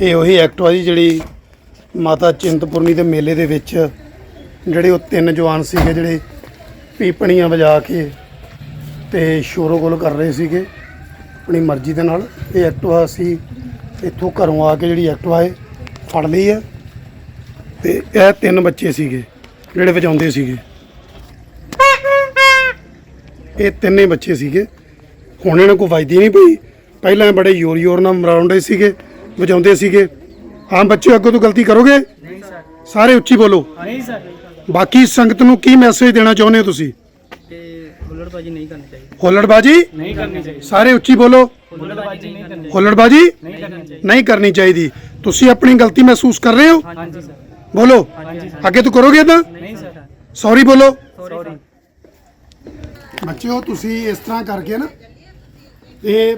ਇਹ ਉਹੀ ਐਕਟਿਵਾ ਜੀ ਜਿਹੜੀ ਮਾਤਾ ਚਿੰਤਪੁਰਨੀ ਦੇ ਮੇਲੇ ਦੇ ਵਿੱਚ ਜਿਹੜੇ ਉਹ ਤਿੰਨ ਜਵਾਨ ਸੀਗੇ ਜਿਹੜੇ ਪੀਪਣੀਆਂ ਵਜਾ ਕੇ ਤੇ ਸ਼ੋਰੋਗੁਲ ਕਰ ਰਹੇ ਸੀਗੇ, ਆਪਣੀ ਮਰਜ਼ੀ ਦੇ ਨਾਲ। ਇਹ ਐਕਟਵਾ ਅਸੀਂ ਇੱਥੋਂ ਘਰੋਂ ਆ ਕੇ ਜਿਹੜੀ ਐਕਟਿਵਾ ਹੈ ਫੜ ਲਈ ਹੈ ਤੇ ਇਹ ਤਿੰਨ ਬੱਚੇ ਸੀਗੇ ਜਿਹੜੇ ਵਜਾਉਂਦੇ ਸੀਗੇ। ਇਹ ਤਿੰਨੇ ਬੱਚੇ ਸੀਗੇ। ਹੁਣ ਇਹਨਾਂ ਕੋਈ ਵਜਦੀ ਨਹੀਂ ਪਈ। ਪਹਿਲਾਂ ਬੜੇ ਯੋਰ ਯੋਰ ਨਾਲ ਮਰਾਉਂਦੇ ਸੀਗੇ। ਵਜਾਉਂਦੇ ਸੀਗੇ। ਹਾਂ ਬੱਚੇ ਅੱਗੋਂ ਤੋਂ ਗਲਤੀ ਕਰੋਗੇ? ਨਹੀਂ ਸਰ। ਸਾਰੇ ਉੱਚੀ ਬੋਲੋ। ਨਹੀਂ ਸਰ ਬਾਕੀ ਸੰਗਤ ਨੂੰ ਕੀ ਮੈਸੇਜ ਦੇਣਾ ਚਾਹੁੰਦੇ ਹੋ ਤੁਸੀਂ? ਤੇ ਹੁੱਲੜਬਾਜੀ ਨਹੀਂ ਕਰਨੀ ਚਾਹੀਦੀ। ਹੁੱਲੜਬਾਜੀ? ਨਹੀਂ ਕਰਨੀ ਚਾਹੀਦੀ। ਸਾਰੇ ਉੱਚੀ ਬੋਲੋ। ਹੁੱਲੜਬਾਜੀ ਨਹੀਂ ਕਰਨੀ ਹੁੱਲੜਬਾਜੀ? ਨਹੀਂ ਕਰਨੀ ਚਾਹੀਦੀ। ਨਹੀਂ ਕਰਨੀ ਚਾਹੀਦੀ। ਤੁਸੀਂ ਆਪਣੀ ਗਲਤੀ ਮਹਿਸੂਸ ਕਰ ਰਹੇ ਹੋ? ਹਾਂਜੀ ਸਰ। ਬੋਲੋ। ਹਾਂਜੀ ਸਰ। ਅੱਗੇ ਤੋਂ ਕਰੋਗੇ ਤਾਂ ਨਹੀਂ ਸਰ। ਸੌਰੀ ਬੋਲੋ। ਸੌਰੀ। ਬੱਚਿਓ ਤੁਸੀਂ ਇਸ ਤਰ੍ਹਾਂ ਕਰਕੇ ਨਾ ਇਹ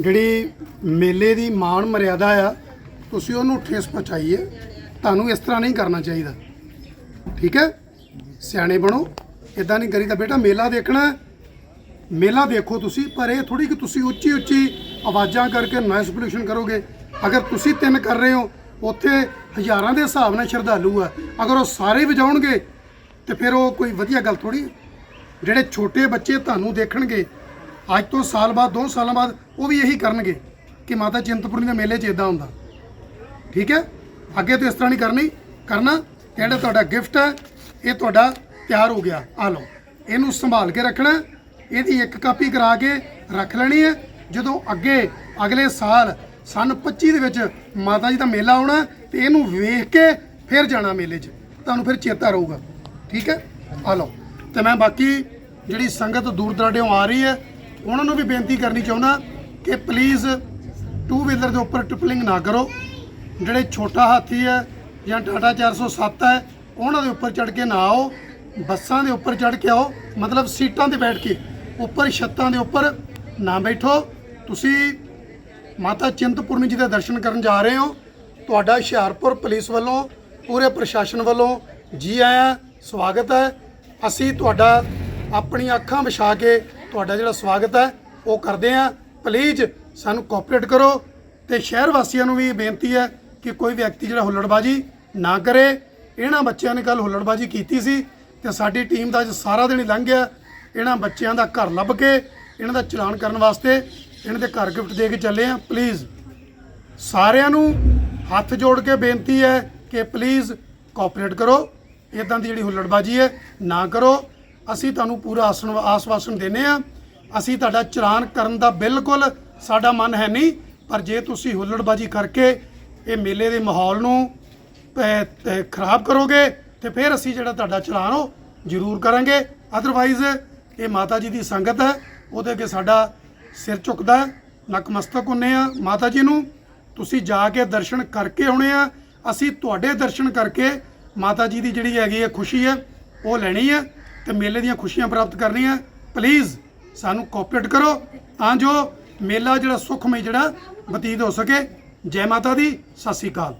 ਜਿਹੜੀ ਮੇਲੇ ਦੀ ਮਾਣ ਮਰਿਆਦਾ ਆ, ਤੁਸੀਂ ਉਹਨੂੰ ਠੇਸ ਪਹੁੰਚਾਈ ਹੈ ਤੁਹਾਨੂੰ ਇਸ ਤਰ੍ਹਾਂ ਨਹੀਂ ਕਰਨਾ ਚਾਹੀਦਾ। ਠੀਕ ਹੈ? ਸਿਆਣੇ ਬਣੋ। ਇਦਾਂ ਨਹੀਂ ਕਰੀਦਾ। ਬੇਟਾ, ਮੇਲਾ ਦੇਖਣਾ ਮੇਲਾ ਦੇਖੋ ਤੁਸੀਂ, ਪਰ ਇਹ ਥੋੜੀ ਕਿ ਤੁਸੀਂ ਉੱਚੀ ਉੱਚੀ ਆਵਾਜ਼ਾਂ ਕਰਕੇ ਨੋਇਸ ਪੋਲੂਸ਼ਨ ਕਰੋਗੇ। ਅਗਰ ਤੁਸੀਂ ਤਿੰਨ ਕਰ ਰਹੇ ਹੋ, ਉੱਥੇ ਹਜ਼ਾਰਾਂ ਦੇ ਹਿਸਾਬ ਨਾਲ ਸ਼ਰਧਾਲੂ ਆ। ਅਗਰ ਉਹ ਸਾਰੇ ਵਜਾਉਣਗੇ, ਤੇ ਫਿਰ ਉਹ ਕੋਈ ਵਧੀਆ ਗੱਲ ਥੋੜੀ ਜਿਹੜੇ ਛੋਟੇ ਬੱਚੇ ਤੁਹਾਨੂੰ ਦੇਖਣਗੇ ਅੱਜ ਤੋਂ ਸਾਲ ਬਾਅਦ, ਦੋ ਸਾਲਾਂ ਬਾਅਦ ਉਹ ਵੀ ਇਹੀ ਕਰਨਗੇ ਕਿ ਮਾਤਾ ਚਿੰਤਪੁਰਨੀ ਦੇ ਮੇਲੇ 'ਚ ਇਦਾਂ ਹੁੰਦਾ। ਠੀਕ ਹੈ? ਅੱਗੇ ਤੋਂ ਇਸ ਤਰ੍ਹਾਂ ਨਹੀਂ ਕਰਨੀ। ਕਰਨਾ, ਜਿਹੜਾ ਤੁਹਾਡਾ ਗਿਫਟ ਹੈ, ਇਹ ਤੁਹਾਡਾ ਤਿਆਰ ਹੋ ਗਿਆ। ਆ ਲਓ, ਇਹਨੂੰ ਸੰਭਾਲ ਕੇ ਰੱਖਣਾ ਇਹਦੀ ਇੱਕ ਕਾਪੀ ਕਰਾ ਕੇ ਰੱਖ ਲੈਣੀ ਹੈ। ਜਦੋਂ ਅੱਗੇ ਅਗਲੇ ਸਾਲ ਸਨ 25 ਦੇ ਵਿੱਚ ਮਾਤਾ ਜੀ ਦਾ ਮੇਲਾ ਆਉਣਾ ਤੇ ਇਹਨੂੰ ਵੇਖ ਕੇ ਫਿਰ ਜਾਣਾ ਮੇਲੇ 'ਚ। ਤੁਹਾਨੂੰ ਫਿਰ ਚੇਤਾ ਰਹੂਗਾ। ਠੀਕ ਹੈ? ਆ ਲਓ, ਤੇ ਮੈਂ ਬਾਕੀ ਜਿਹੜੀ ਸੰਗਤ ਦੂਰ ਦਰਾਡਿਓਂ ਆ ਰਹੀ ਹੈ ਉਹਨਾਂ ਨੂੰ ਵੀ ਬੇਨਤੀ ਕਰਨੀ ਚਾਹੁੰਦਾ ਕਿ ਪਲੀਜ਼ ਟੂ ਵੀਲਰ ਦੇ ਉੱਪਰ ਟ੍ਰਿਪਲਿੰਗ ਨਾ ਕਰੋ। ਜਿਹੜੇ ਛੋਟਾ ਹਾਥੀ ਹੈ ਜਾਂ ਟਾਟਾ 407 ਹੈ, ਉਹਨਾਂ ਦੇ ਉੱਪਰ ਚੜ ਕੇ ਨਾ ਆਓ। ਬੱਸਾਂ ਦੇ ਉੱਪਰ ਚੜ ਕੇ ਆਓ। ਮਤਲਬ ਸੀਟਾਂ ਤੇ ਬੈਠ ਕੇ। ਉੱਪਰ ਛੱਤਾਂ ਦੇ ਉੱਪਰ ਨਾ ਬੈਠੋ। ਤੁਸੀਂ ਮਾਤਾ ਚਿੰਤਪੁਰਨੀ ਜੀ ਦੇ ਦਰਸ਼ਨ ਕਰਨ ਜਾ ਰਹੇ ਹੋ। ਤੁਹਾਡਾ ਹੁਸ਼ਿਆਰਪੁਰ ਪੁਲਿਸ ਵੱਲੋਂ, ਪੂਰੇ ਪ੍ਰਸ਼ਾਸਨ ਵੱਲੋਂ ਜੀ ਆਇਆਂ, ਸਵਾਗਤ ਹੈ। ਅਸੀਂ ਤੁਹਾਡਾ ਆਪਣੀ ਅੱਖਾਂ ਵਿਛਾ ਕੇ ਤੁਹਾਡਾ ਜਿਹੜਾ ਸਵਾਗਤ ਹੈ, ਉਹ ਕਰਦੇ ਹਾਂ। ਪਲੀਜ਼ ਸਾਨੂੰ ਕੋਆਪਰੇਟ ਕਰੋ ਤੇ ਸ਼ਹਿਰ ਵਾਸੀਆਂ ਨੂੰ ਵੀ ਬੇਨਤੀ ਹੈ ਕਿ ਕੋਈ ਵਿਅਕਤੀ ਜਿਹੜਾ ਹੁੱਲੜਬਾਜੀ ਨਾ ਕਰੇ। ਇਹਨਾਂ ਬੱਚਿਆਂ ਨੇ ਕੱਲ ਹੁੱਲੜਬਾਜੀ ਕੀਤੀ ਸੀ ਤੇ ਸਾਡੀ ਟੀਮ ਦਾ ਅੱਜ ਸਾਰਾ ਦਿਨ ਹੀ ਲੰਘ ਗਿਆ। ਇਹਨਾਂ ਬੱਚਿਆਂ ਦਾ ਘਰ ਲੱਭ ਕੇ ਇਹਨਾਂ ਦਾ ਚਲਾਨ ਕਰਨ ਵਾਸਤੇ ਇਹਨਾਂ ਦੇ ਘਰ ਗਿਫਟ ਦੇ ਕੇ ਚੱਲੇ ਆ ਪਲੀਜ਼ ਸਾਰਿਆਂ ਨੂੰ ਹੱਥ ਜੋੜ ਕੇ ਬੇਨਤੀ ਹੈ ਕਿ ਪਲੀਜ਼ ਕੋਆਪਰੇਟ ਕਰੋ। ਇਦਾਂ ਦੀ ਜਿਹੜੀ ਹੁੱਲੜਬਾਜੀ ਹੈ, ਨਾ ਕਰੋ। ਅਸੀਂ ਤੁਹਾਨੂੰ ਪੂਰਾ ਆਸਣ ਆਸਵਾਸਨ ਦਿੰਨੇ ਆ ਅਸੀਂ ਤੁਹਾਡਾ ਚਲਾਨ ਕਰਨ ਦਾ ਬਿਲਕੁਲ ਸਾਡਾ ਮਨ ਹੈ ਨਹੀਂ। ਪਰ ਜੇ ਤੁਸੀਂ ਹੁੱਲੜਬਾਜੀ ਕਰਕੇ ਇਹ ਮੇਲੇ ਦੇ ਮਾਹੌਲ ਨੂੰ ਖਰਾਬ ਕਰੋਗੇ, ਤੇ ਫਿਰ ਅਸੀਂ ਜਿਹੜਾ ਤੁਹਾਡਾ ਚਲਾਨ ਉਹ ਜ਼ਰੂਰ ਕਰਾਂਗੇ। ਅਦਰਵਾਈਜ਼ ਇਹ ਮਾਤਾ ਜੀ ਦੀ ਸੰਗਤ ਹੈ। ਉਹਦੇ ਅੱਗੇ ਸਾਡਾ ਸਿਰ ਝੁਕਦਾ ਨਕਮਸਤਕ ਹੁੰਨੇ ਆ ਮਾਤਾ ਜੀ ਨੂੰ। ਤੁਸੀਂ ਜਾ ਕੇ ਦਰਸ਼ਨ ਕਰਕੇ ਆਉਣੇ ਆ। ਅਸੀਂ ਤੁਹਾਡੇ ਦਰਸ਼ਨ ਕਰਕੇ ਮਾਤਾ ਜੀ ਦੀ ਜਿਹੜੀ ਹੈਗੀ ਹੈ ਖੁਸ਼ੀ ਹੈ, ਉਹ ਲੈਣੀ ਹੈ। ਤੇ ਮੇਲੇ ਦੀਆਂ ਖੁਸ਼ੀਆਂ ਪ੍ਰਾਪਤ ਕਰਨੀਆਂ। ਪਲੀਜ਼ ਸਾਨੂੰ ਕੋਆਪਰੇਟ ਕਰੋ, ਤਾਂ ਜੋ ਮੇਲਾ ਜਿਹੜਾ ਸੁਖਮਈ ਜਿਹੜਾ ਬਤੀਤ ਹੋ ਸਕੇ। ਜੈ ਮਾਤਾ ਦੀ, ਸਤਿ ਸ੍ਰੀ ਅਕਾਲ।